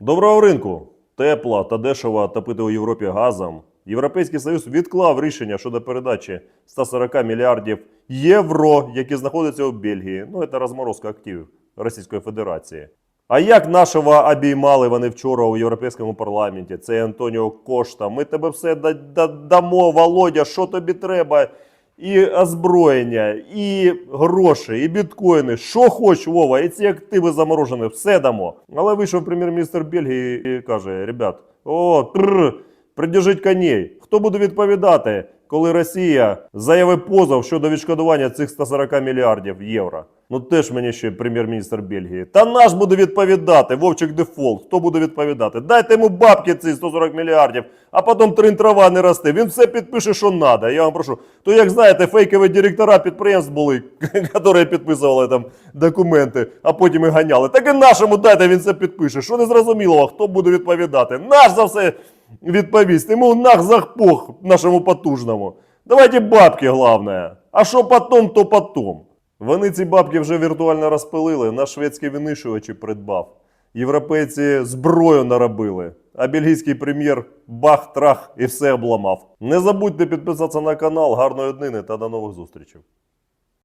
Доброго ринку! Тепла та дешево топити у Європі газом. Європейський Союз відклав рішення щодо передачі 140 мільярдів євро, які знаходяться у Бельгії. Ну, це розморозка активів Російської Федерації. А як нашого обіймали вони вчора у Європейському парламенті? Це Антоніо Кошта. Ми тебе все да- да- дамо, Володя, що тобі треба? І озброєння, і гроші, і біткоїни. Що хоч, Вова, і ці активи заморожені, все дамо. Але вийшов прем'єр-міністр Бельгії і каже: ребят, о, трр, придержіть коней. Хто буде відповідати, коли Росія заявить позов щодо відшкодування цих 140 мільярдів євро? Ну теж мені ще прем'єр-міністр Бельгії. Та наш буде відповідати, Вовчик дефолт. Хто буде відповідати? Дайте йому бабки ці 140 мільярдів, а потім трин трава не росте. Він все підпише, що треба. Я вам прошу. То як знаєте, фейкові директора підприємств були, які підписували там документи, а потім і ганяли. Так і нашому дайте він це підпише. Що не зрозуміло, хто буде відповідати? Наш за все відповість. Йому нах захпох нашому потужному. Давайте бабки, головне. А що потом, то потом. Вони ці бабки вже віртуально розпилили, наш шведський винищувачі придбав. Європейці зброю наробили, а бельгійський прем'єр бах, трах і все обламав. Не забудьте підписатися на канал. Гарної днини та до нових зустрічей.